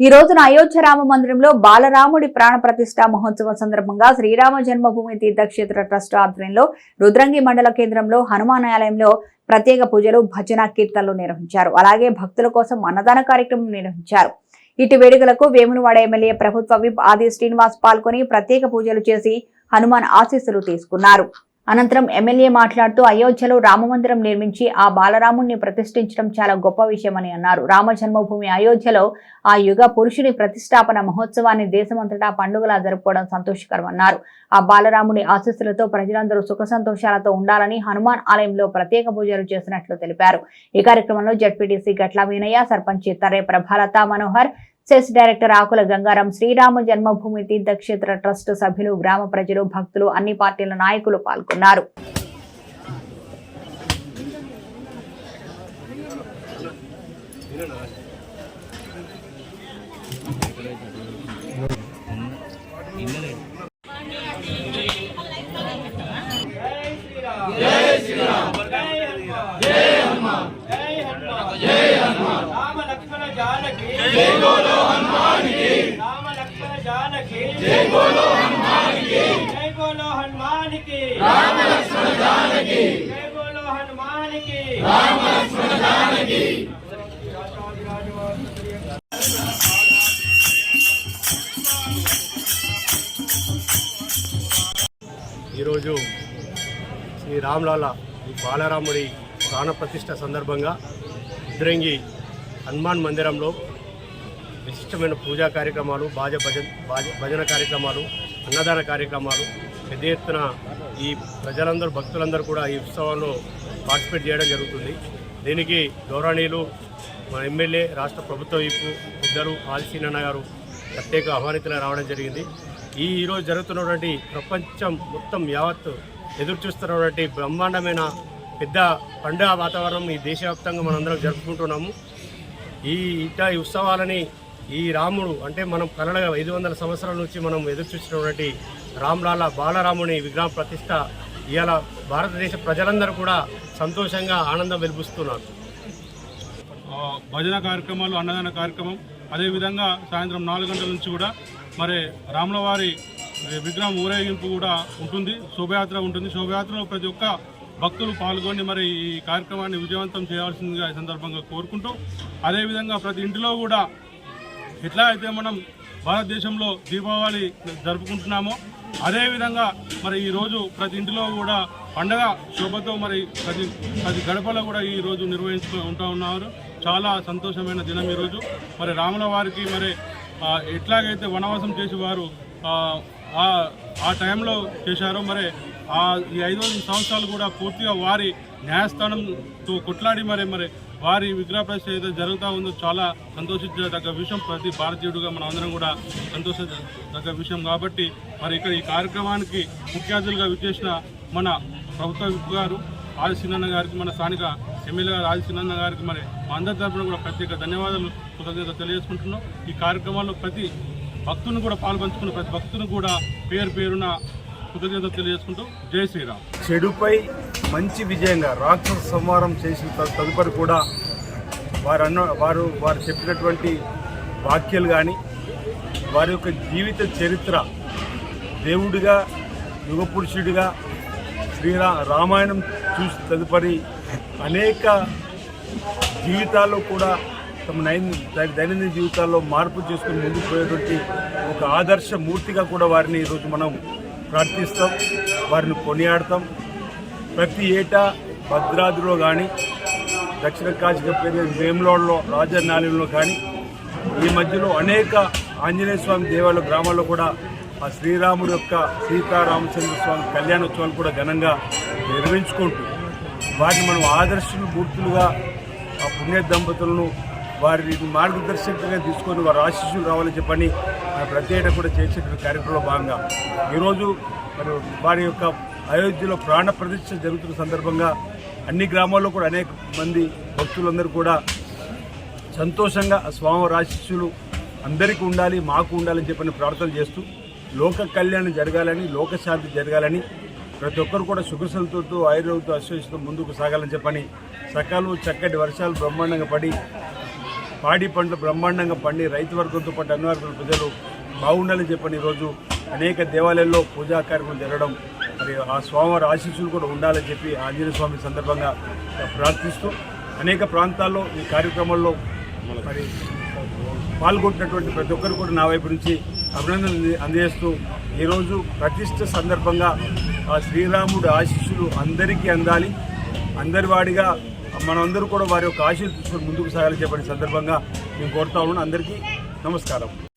ఈ రోజున అయోధ్య రామ మందిరంలో బాలరాముడి ప్రాణ ప్రతిష్ఠ మహోత్సవం సందర్భంగా శ్రీరామ జన్మభూమి తీర్థక్షేత్ర ట్రస్ట్ ఆధ్వర్యంలో రుద్రంగి మండల కేంద్రంలో హనుమాన్ ఆలయంలో ప్రత్యేక పూజలు భజన కీర్తనలు నిర్వహించారు. అలాగే భక్తుల కోసం అన్నదాన కార్యక్రమం నిర్వహించారు. ఇటు వేడుకలకు వేమునవాడ ఎమ్మెల్యే ప్రభుత్వ విప్ ఆది శ్రీనివాస్ పాల్గొని ప్రత్యేక పూజలు చేసి హనుమాన్ ఆశీస్సులు తీసుకున్నారు. అనంతరం ఎమ్మెల్యే మాట్లాడుతూ అయోధ్యలో రామమందిరం నిర్మించి ఆ బాలరాముణ్ణి ప్రతిష్ఠించడం చాలా గొప్ప విషయమని అన్నారు. రామ జన్మభూమి అయోధ్యలో ఆ యుగ పురుషుని ప్రతిష్టాపన మహోత్సవాన్ని దేశమంతటా పండుగలా జరుపుకోవడం సంతోషకరమన్నారు. ఆ బాలరాముని ఆశీస్సులతో ప్రజలందరూ సుఖ సంతోషాలతో ఉండాలని హనుమాన్ ఆలయంలో ప్రత్యేక పూజలు చేసినట్లు తెలిపారు. ఈ కార్యక్రమంలో ZPTC Gatla Veenayya sarpanch Tare Prabhalatha Manohar CESS director Akula Gangaram Srirama Janmabhoomi Teerthakshetra trust సభ్యులు గ్రామ ప్రజలు భక్తులు అన్ని పార్టీల నాయకులు పాల్గొన్నారు. లక్ష్మణ జానకి. జై బోలో హనుమాన్కి రామ లక్ష్మణ జానకి. జై బోలో హనుమాన్కి జై బోలో హనుమాన్కి రామ లక్ష్మణ జానకి. జై బోలో హనుమాన్కి రామ లక్ష్మణ జానకి. ఈరోజు శ్రీ రామ్లాల ఈ బాలరాముడి ప్రాణప్రతిష్ఠ సందర్భంగా ఉద్రంగి హనుమాన్ మందిరంలో విశిష్టమైన పూజా కార్యక్రమాలు బాజ భజన బాజ భజన కార్యక్రమాలు అన్నదాన కార్యక్రమాలు పెద్ద ఎత్తున ఈ ప్రజలందరూ భక్తులందరూ కూడా ఈ ఉత్సవంలో పార్టిసిపేట్ చేయడం జరుగుతుంది. దీనికి గౌరవనీయులు మా ఎమ్మెల్యే రాష్ట్ర ప్రభుత్వ వైపు ఇద్దరు ఆదిశీనన్న గారు ప్రత్యేక ఆహ్వానితులు రావడం జరిగింది. ఈ ఈరోజు జరుగుతున్నటువంటి ప్రపంచం మొత్తం యావత్ ఎదురు చూస్తున్నటువంటి బ్రహ్మాండమైన పెద్ద పండుగ వాతావరణం ఈ దేశవ్యాప్తంగా మనందరం జరుపుకుంటున్నాము. ఈ ఇట్ట ఈ ఉత్సవాలని ఈ రాముడు అంటే మనం కలడగా ఐదు వందల సంవత్సరాల నుంచి మనం ఎదురు చూసినటువంటి రామ్లాల బాలరాముని విగ్రహం ప్రతిష్ట ఇవాళ భారతదేశ ప్రజలందరూ కూడా సంతోషంగా ఆనందం వెలిపిస్తున్నారు. భజన కార్యక్రమాలు అన్నదాన కార్యక్రమం అదేవిధంగా సాయంత్రం నాలుగు గంటల నుంచి కూడా మరి రాములవారి విగ్రహం ఊరేగింపు కూడా ఉంటుంది శోభయాత్ర ఉంటుంది. శోభయాత్రలో ప్రతి ఒక్క భక్తులు పాల్గొని మరి ఈ కార్యక్రమాన్ని విజయవంతం చేయాల్సిందిగా ఈ సందర్భంగా కోరుకుంటూ అదేవిధంగా ప్రతి ఇంటిలో కూడా ఎట్లా అయితే మనం భారతదేశంలో దీపావళి జరుపుకుంటున్నామో అదేవిధంగా మరి ఈరోజు ప్రతి ఇంటిలో కూడా పండగ శోభతో మరి ప్రతి ప్రతి గడపలో కూడా ఈ రోజు నిర్వహించుతూ ఉంటా ఉన్నారు. చాలా సంతోషమైన దినం ఈరోజు మరి రాముల వారికి మరి ఎట్లాగైతే వనవాసం చేసి వారు ఆ, ఆ- టైంలో చేశారో మరి ఈ ఐదు వందల సంవత్సరాలు కూడా పూర్తిగా వారి న్యాయస్థానంతో కొట్లాడి మరి మరి వారి విగ్రహ ప్రతిష్ట జరుగుతూ ఉందో చాలా సంతోషించదగ్గ విషయం ప్రతి భారతీయుడిగా మనం అందరం కూడా సంతోషించదగ్గ విషయం కాబట్టి మరి ఇక్కడ ఈ కార్యక్రమానికి ముఖ్య అతిథులుగా విచ్చేసిన మన ప్రభుత్వ గారు ఆది గారికి మన స్థానిక ఎమ్మెల్యే గారు ఆది గారికి మరి మా అందరి తరఫున కూడా ప్రత్యేక ధన్యవాదాలు కృతజ్ఞత తెలియజేసుకుంటున్నాం. ఈ కార్యక్రమాల్లో ప్రతి భక్తుని కూడా పాల్పంచుకున్న ప్రతి భక్తుని కూడా పేరు పేరున కృతజ్ఞత తెలియజేసుకుంటూ జై శ్రీరామ్. చెడుపై మంచి విజయంగా రాక్షస సంహారం చేసిన తదుపరి కూడా వారు అన్న వారు వారు చెప్పినటువంటి వాక్యాలు కానీ వారి యొక్క జీవిత చరిత్ర దేవుడిగా యుగపురుషుడిగా శ్రీరా రామాయణం చూసి తదుపరి అనేక జీవితాల్లో కూడా తమ నైన్ దైనందిన జీవితాల్లో మార్పు చేసుకుని ముందుకు పోయేటువంటి ఒక ఆదర్శ మూర్తిగా కూడా వారిని ఈరోజు మనం ప్రార్థిస్తాం వారిని కొనియాడతాం. ప్రతి ఏటా భద్రాద్రిలో కానీ దక్షిణ కాశీగా పేరు వేములోడలో రాజనాలయంలో కానీ ఈ మధ్యలో అనేక ఆంజనేయ స్వామి దేవాలయ గ్రామాల్లో కూడా ఆ శ్రీరాముడు యొక్క సీతారామచంద్ర స్వామి కళ్యాణోత్సవాలు కూడా ఘనంగా నిర్వహించుకుంటూ వాటిని మనం ఆదర్శలు గుర్తులుగా ఆ పుణ్య దంపతులను వారి మార్గదర్శకంగా తీసుకొని వారి ఆశీస్సులు రావాలని చెప్పని మన ప్రతి ఏటా కూడా చేసేటువంటి కార్యక్రమంలో భాగంగా ఈరోజు మరి వారి యొక్క అయోధ్యలో ప్రాణ ప్రతిష్ఠ జరుగుతున్న సందర్భంగా అన్ని గ్రామాల్లో కూడా అనేక మంది భక్తులందరూ కూడా సంతోషంగా ఆ స్వామివారి ఆశీస్సులు అందరికీ ఉండాలి మాకు ఉండాలని చెప్పని ప్రార్థన చేస్తూ లోక కళ్యాణం జరగాలని లోకశాంతి జరగాలని ప్రతి ఒక్కరు కూడా సుఖ సంతోషంతో ఆయుర్వేదంతో అశ్వసిస్తూ ముందుకు సాగాలని చెప్పని సకాలు చక్కటి వర్షాలు బ్రహ్మాండంగా పడి పాడి పంటలు బ్రహ్మాండంగా పండి రైతు వర్గంతో పాటు అన్ని వర్గాల ప్రజలు బాగుండాలని చెప్పని ఈరోజు అనేక దేవాలయాల్లో పూజా కార్యక్రమం జరగడం మరి ఆ స్వామివారి ఆశీస్సులు కూడా ఉండాలని చెప్పి ఆంజనేయ స్వామి సందర్భంగా ప్రార్థిస్తూ అనేక ప్రాంతాల్లో ఈ కార్యక్రమంలో మరి పాల్గొంటున్నటువంటి ప్రతి ఒక్కరు కూడా నా వైపు నుంచి అభినందనలు అందజేస్తూ ఈరోజు ప్రతిష్ట సందర్భంగా ఆ శ్రీరాముడు ఆశీస్సులు అందరికీ అందాలి. అందరి వాడిగా మనందరూ కూడా వారి యొక్క ఆశీస్సులు తీసుకొని ముందుకు సాగాలని చెప్పిన సందర్భంగా మేము కోరుతా ఉన్నాను అందరికీ నమస్కారం.